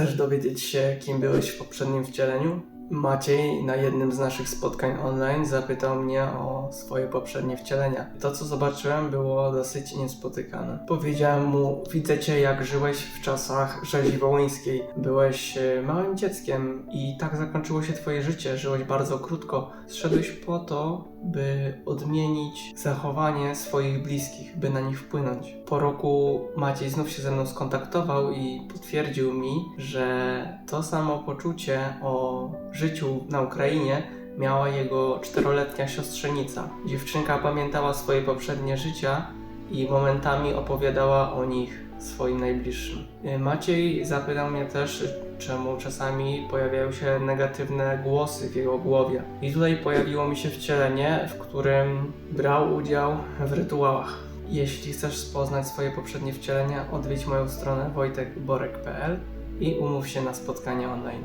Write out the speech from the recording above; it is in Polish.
Chcesz dowiedzieć się, kim byłeś w poprzednim wcieleniu? Maciej na jednym z naszych spotkań online zapytał mnie o swoje poprzednie wcielenia. To, co zobaczyłem, było dosyć niespotykane. Powiedziałem mu: Widzę cię, jak żyłeś w czasach rzezi wołyńskiej. Byłeś e, małym dzieckiem i tak zakończyło się twoje życie. Żyłeś bardzo krótko. Zszedłeś po to, by odmienić zachowanie swoich bliskich, by na nich wpłynąć. Po roku Maciej znów się ze mną skontaktował i potwierdził mi, że to samo poczucie o życiu na Ukrainie miała jego czteroletnia siostrzenica. Dziewczynka pamiętała swoje poprzednie życia i momentami opowiadała o nich swoim najbliższym. Y, Maciej zapytał mnie też, czemu czasami pojawiają się negatywne głosy w jego głowie. I tutaj pojawiło mi się wcielenie, w którym brał udział w rytuałach. Jeśli chcesz poznać swoje poprzednie wcielenia, odwiedź moją stronę wojtekborek.pl i umów się na spotkanie online.